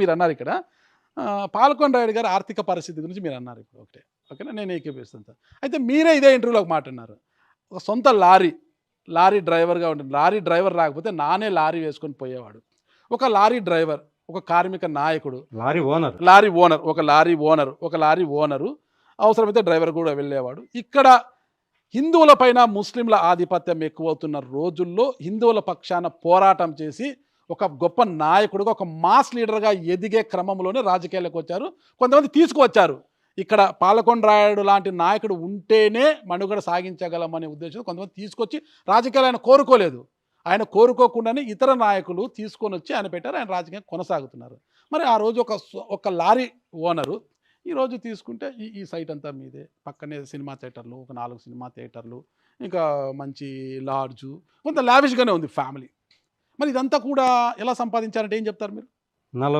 మీరు అన్నారు ఇక్కడ పాల్కొండ రాయుడు గారి ఆర్థిక పరిస్థితి గురించి మీరు అన్నారు ఇప్పుడు. ఒకటే ఓకేనా? నేను ఏకీపిస్తాను సార్. అయితే మీరే ఇదే ఇంటర్వ్యూలో ఒక మాట అన్నారు. ఒక సొంత లారీ లారీ డ్రైవర్గా ఉంటుంది లారీ డ్రైవర్ రాకపోతే నానే లారీ వేసుకొని పోయేవాడు. ఒక లారీ డ్రైవర్ ఒక కార్మిక నాయకుడు లారీ ఓనర్. లారీ ఓనర్ ఒక లారీ ఓనర్ ఒక లారీ ఓనరు అవసరమైతే డ్రైవర్ కూడా వెళ్ళేవాడు. ఇక్కడ హిందువుల పైన ముస్లింల ఆధిపత్యం ఎక్కువవుతున్న రోజుల్లో హిందువుల పక్షాన పోరాటం చేసి ఒక గొప్ప నాయకుడుగా ఒక మాస్ లీడర్గా ఎదిగే క్రమంలోనే రాజకీయాలకు వచ్చారు. కొంతమంది తీసుకువచ్చారు. ఇక్కడ పాలకొండ రాయుడు లాంటి నాయకుడు ఉంటేనే మనుగడ సాగించగలమనే ఉద్దేశం కొంతమంది తీసుకొచ్చి రాజకీయాలు ఆయన కోరుకోలేదు. ఆయన కోరుకోకుండానే ఇతర నాయకులు తీసుకొని వచ్చి ఆయన పెట్టారు. ఆయన రాజకీయం కొనసాగుతున్నారు. మరి ఆ రోజు ఒక ఒక లారీ ఓనరు ఈరోజు తీసుకుంటే ఈ ఈ సైట్ అంతా మీదే. పక్కనే సినిమా థియేటర్లు ఒక నాలుగు సినిమా థియేటర్లు ఇంకా మంచి లాడ్జు కొంత లావిష్గానే ఉంది ఫ్యామిలీ. మరి ఇదంతా కూడా ఎలా సంపాదించారంటే ఏం చెప్తారు మీరు? నలభై